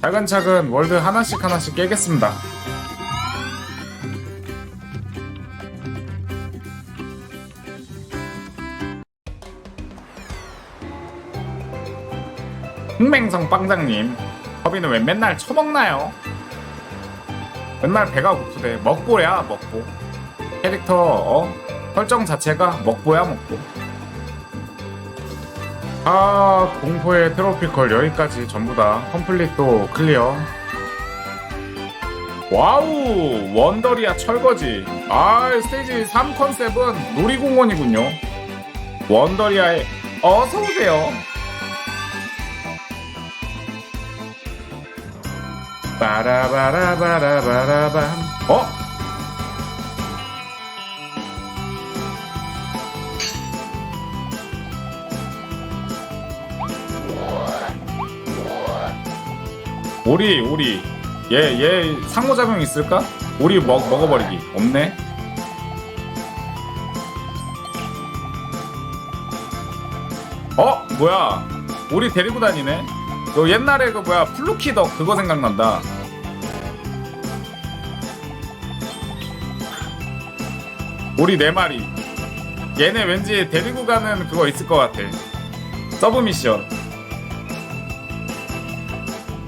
차근차근 월드 하나씩 하나씩 깨겠습니다. 흥맹성 빵장님, 허비는 왜 맨날 처먹나요? 맨날 배가 고프대. 먹보야, 먹보. 캐릭터, 어? 설정 자체가 먹보야, 먹보. 아, 공포의 트로피컬 여기까지 전부 다 컴플릿도 클리어. 와우, 원더리아 철거지. 아, 스테이지 3 컨셉은 놀이공원이군요. 원더리아에 어서오세요. 빠라바라바라바라밤. 어? 오리 오리 얘 얘 상호작용 있을까? 오리 먹 먹어버리기 없네. 어 뭐야 오리 데리고 다니네. 너 옛날에 그 뭐야 플루키덕 그거 생각난다. 오리 네 마리. 얘네 왠지 데리고 가는 그거 있을 것 같아. 서브 미션.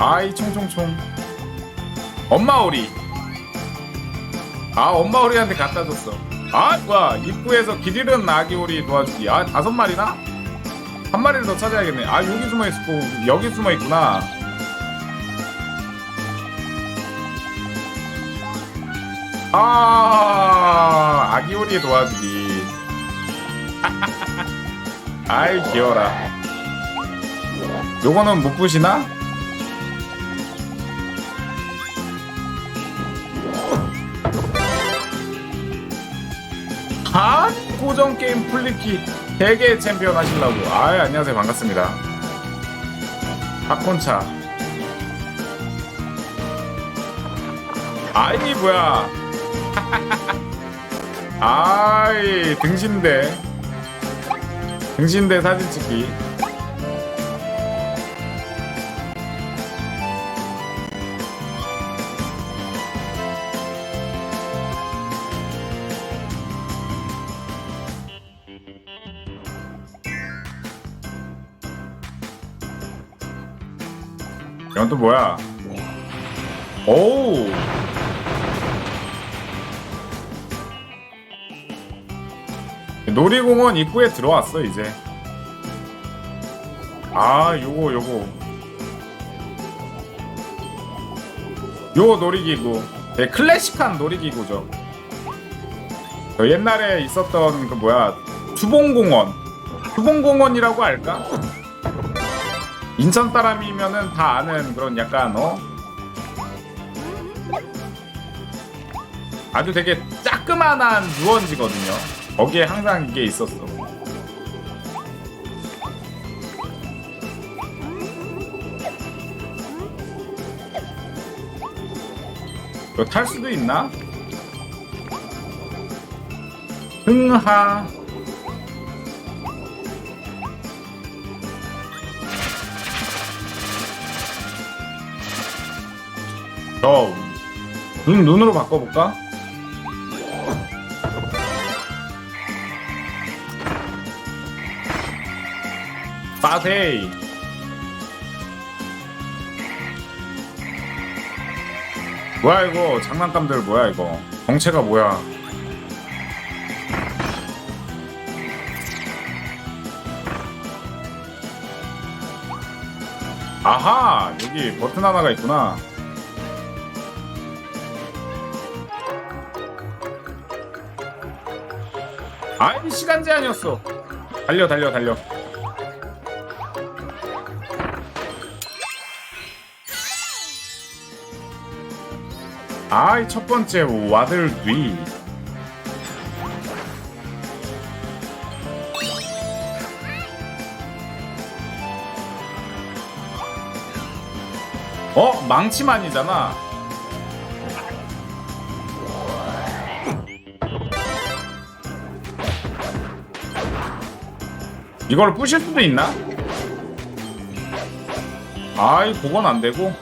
아이 총총총. 엄마 오리. 아 엄마 오리한테 갖다 줬어. 아 뭐야 입구에서 길 잃은 아기 오리 도와주기. 아 다섯 마리나? 한 마리를 더 찾아야겠네. 아 여기 숨어 있고 여기 숨어 있구나. 아 아기 오리 도와주기. 아이 귀여라. 요거는 못 부시나? 고정 게임 플리키 대개 챔피언 하시려고. 아 안녕하세요 반갑습니다. 팝콘차. 아이 뭐야? 아이 등신대. 등신대 사진 찍기. 이건 또 뭐야? 오우. 놀이공원 입구에 들어왔어 이제. 아 요거 요거. 요 놀이기구. 네, 클래식한 놀이기구죠. 저 옛날에 있었던 그 뭐야 주봉공원. 주봉공원이라고 할까? 인천 사람이면은 다 아는 그런 약간 어 아주 되게 짜끄만한 유원지거든요. 거기에 항상 이게 있었어. 이거 탈 수도 있나? 흥하 저 눈, 눈으로 바꿔볼까? 빠세이. 뭐야 이거? 장난감들 뭐야 이거? 정체가 뭐야? 아하! 여기 버튼 하나가 있구나 아이 시간 제한이었어. 달려 달려 달려. 아이 첫 번째 와들 뒤. 어? 망치만이잖아 이걸 부실 수도 있나? 아이 그건 안 되고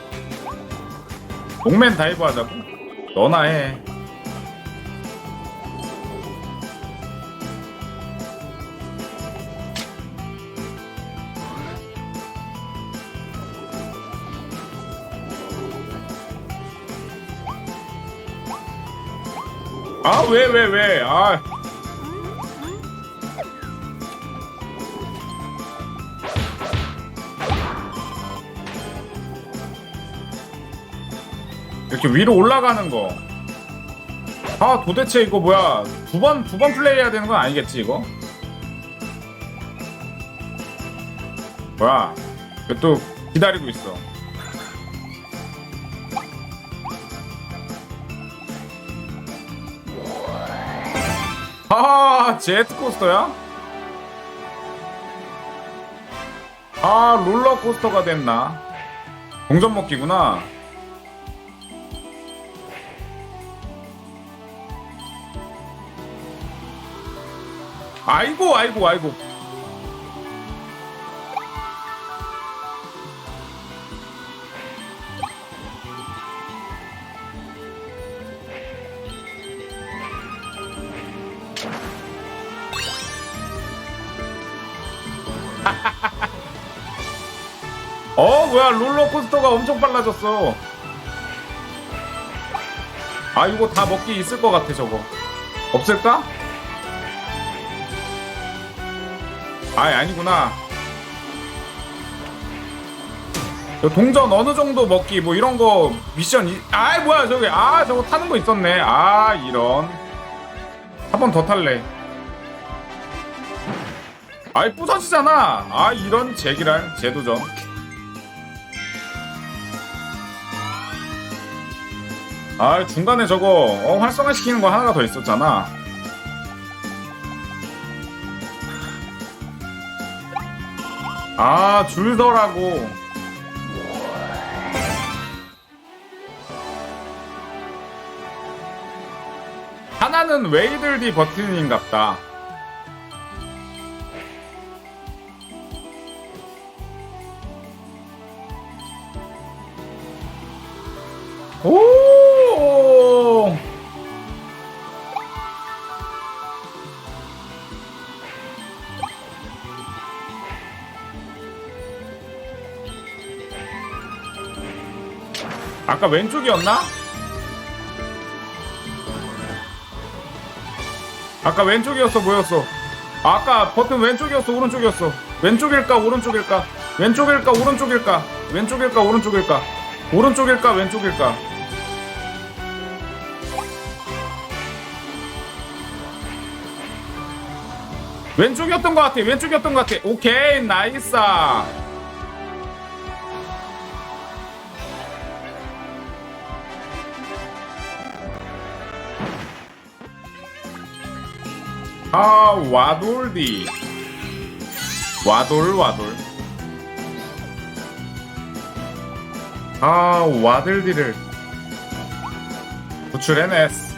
용맨 다이브 하자고? 너나 해. 아, 왜, 왜, 왜? 아. 이렇게 위로 올라가는 거. 아, 도대체 이거 뭐야? 두 번, 두 번 플레이해야 되는 건 아니겠지, 이거? 뭐야? 왜또 기다리고 있어? 아, 제트코스터야? 아, 롤러코스터가 됐나? 동전 먹기구나. 아이고, 아이고, 아이고. 어, 뭐야, 롤러코스터가 엄청 빨라졌어. 아, 이거 다 먹기 있을 것 같아, 저거. 없을까? 아이, 아니구나. 저 동전 어느 정도 먹기, 뭐 이런 거 미션, 이... 아이, 뭐야, 저기. 아, 저거 타는 거 있었네. 아, 이런. 한 번 더 탈래. 아이, 부서지잖아. 아, 이런 제기랄, 재도전. 아 중간에 저거 어, 활성화 시키는 거 하나가 더 있었잖아 아 줄더라고. 하나는 웨이들디 버튼인갑다 아까 왼쪽이었나? 아까 왼쪽이었어 뭐였어? 아까 버튼 왼쪽이었어 오른쪽이었어? 왼쪽일까 오른쪽일까? 왼쪽일까 오른쪽일까? 왼쪽일까 오른쪽일까? 오른쪽일까 왼쪽일까? 왼쪽이었던 것 같아 왼쪽이었던 것 같아. 오케이 나이스 아 와돌디. 와돌 와돌. 아 와들디를. 구출해냈어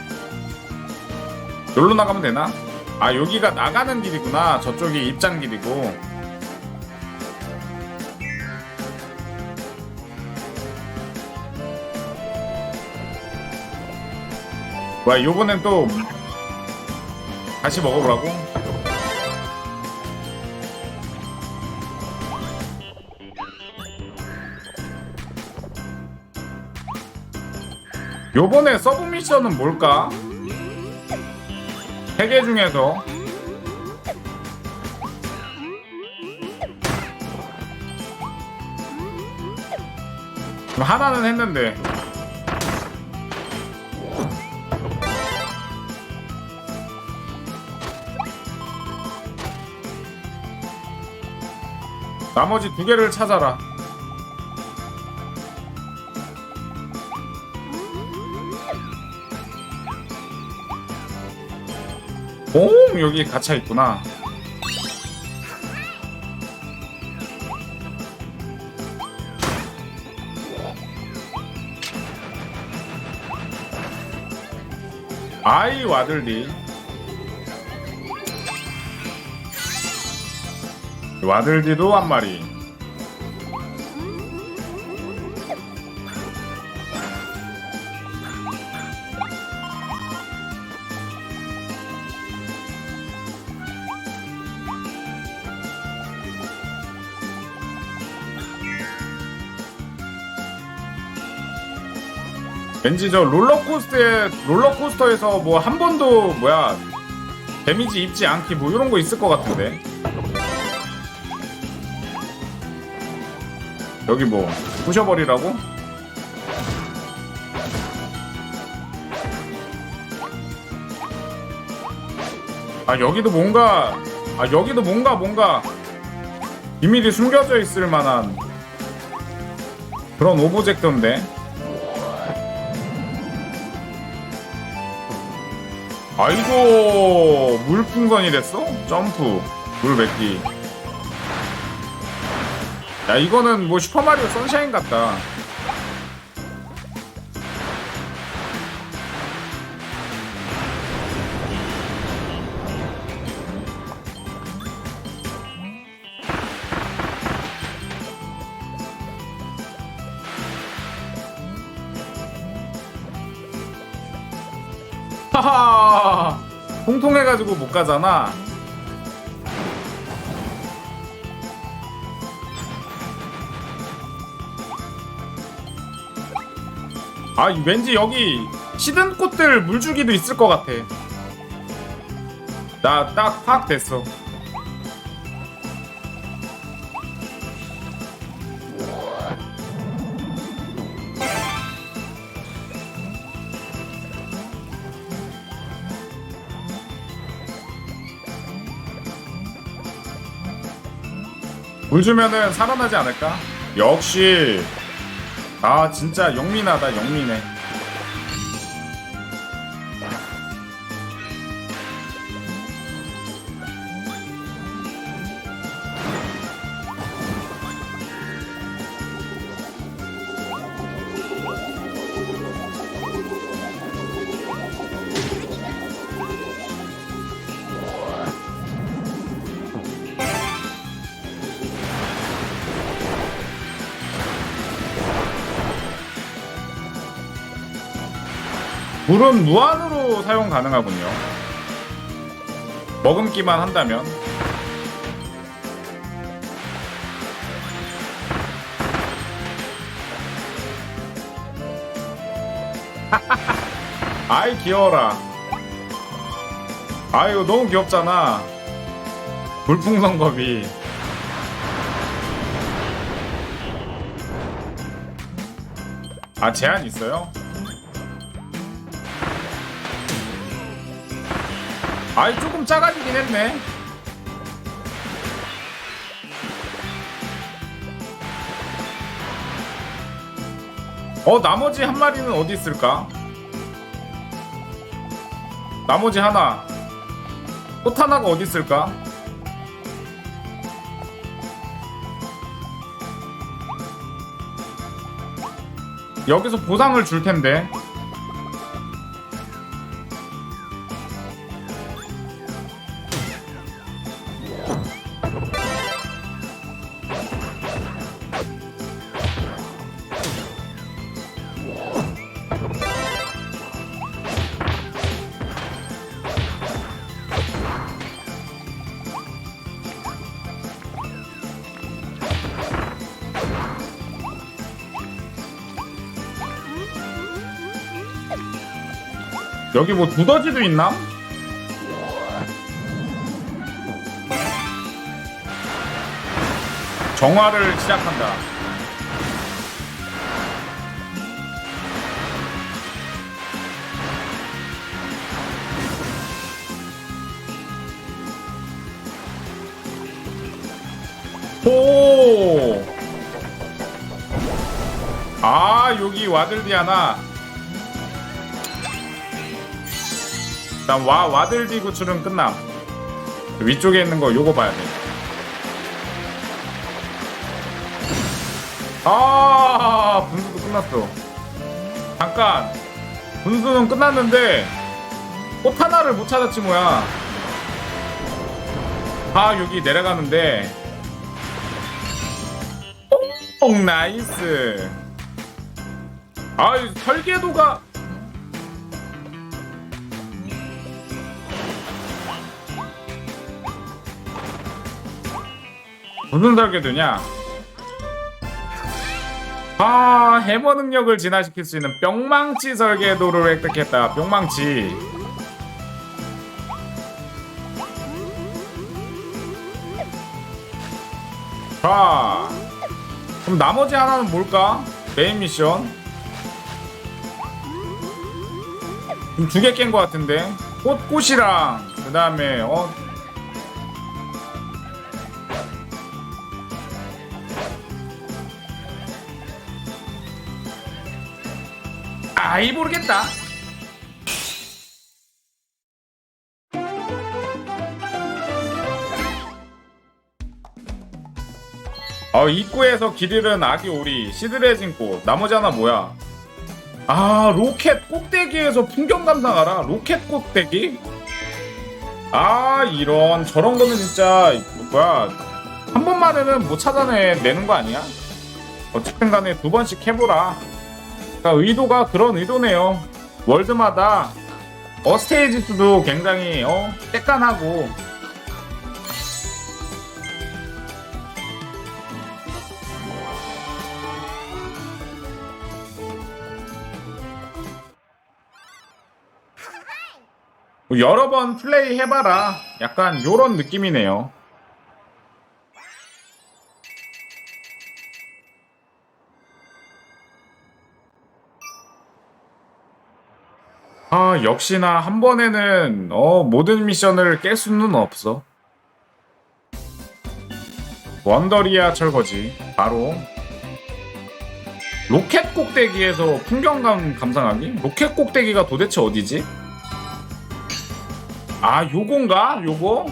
여기로 나가면 되나? 아 여기가 나가는 길이구나. 저쪽이 입장 길이고. 와 요번엔 또 다시 먹어보라고? 요번에 서브 미션은 뭘까? 세개 중에서 그럼 하나는 했는데 나머지 두 개를 찾아라 오 여기 갇혀 있구나. 아이 와들디 와들디도 한 마리. 왠지 저 롤러코스터에 롤러코스터에서 뭐 한 번도 뭐야 데미지 입지 않기 뭐 이런 거 있을 것 같은데? 여기 뭐 부셔버리라고? 아 여기도 뭔가 아 여기도 뭔가 뭔가 비밀이 숨겨져 있을 만한 그런 오브젝트인데 아이고 물풍선이 됐어? 점프 물 뱉기 야 이거는 뭐 슈퍼마리오 선샤인 같다. 하하! 통통해가지고 못 가잖아 아 왠지 여기 시든 꽃들 물주기도 있을 것 같아 나 딱 파악 됐어 물 주면은 살아나지 않을까? 역시 아 진짜 영민하다 영민해 물은 무한으로 사용 가능하군요. 머금기만 한다면. 아이 귀여워라. 아유 너무 귀엽잖아. 물풍선 겁이 아 제한 있어요? 아이 조금 작아지긴 했네 어 나머지 한 마리는 어디 있을까? 나머지 하나 꽃 하나가 어디 있을까? 여기서 보상을 줄 텐데 여기 뭐 두더지도 있나? 정화를 시작한다. 호! 아, 여기 와들디아나. 일단 와 와들디 구출은 끝남. 위쪽에 있는 거 요거 봐야 돼. 아 분수도 끝났어. 잠깐 분수는 끝났는데 꽃 하나를 못 찾았지 뭐야. 아 여기 내려가는데. 오 나이스. 아 설계도가 무슨 설계도냐? 아 해머 능력을 진화시킬 수 있는 뿅망치 설계도를 획득했다 뿅망치 자 그럼 나머지 하나는 뭘까? 메인 미션 두 개 깬 것 같은데 꽃꽃이랑 그 다음에 어 아이 모르겠다. 어 입구에서 길 잃은 아기 오리 시드레진 꽃 나머지 하나 뭐야? 아 로켓 꼭대기에서 풍경 감상하라 로켓 꼭대기? 아 이런 저런 거는 진짜 뭐야 한 번만에는 못 찾아내 내는 거 아니야? 어쨌든 간에 두 번씩 해보라 그러니까 의도가 그런 의도네요. 월드마다 어 스테이지 수도 굉장히 어 때깐하고 뭐 여러 번 플레이 해봐라. 약간 요런 느낌이네요. 아, 역시나 한 번에는 어, 모든 미션을 깰 수는 없어. 원더리아 철거지. 바로 로켓 꼭대기에서 풍경감 감상하기? 로켓 꼭대기가 도대체 어디지? 아, 요건가? 요거?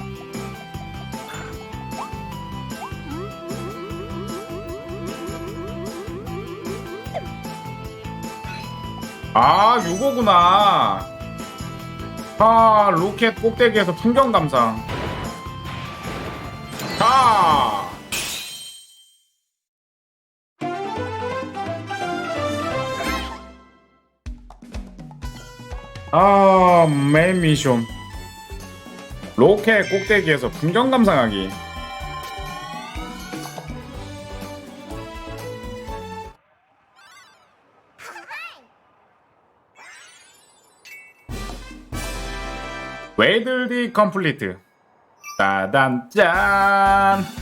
아, 요거구나. 아, 로켓 꼭대기에서 풍경 감상. 자. 아, 메인 미션. 로켓 꼭대기에서 풍경 감상하기. 웨이들디 컴플리트. 따단 짠.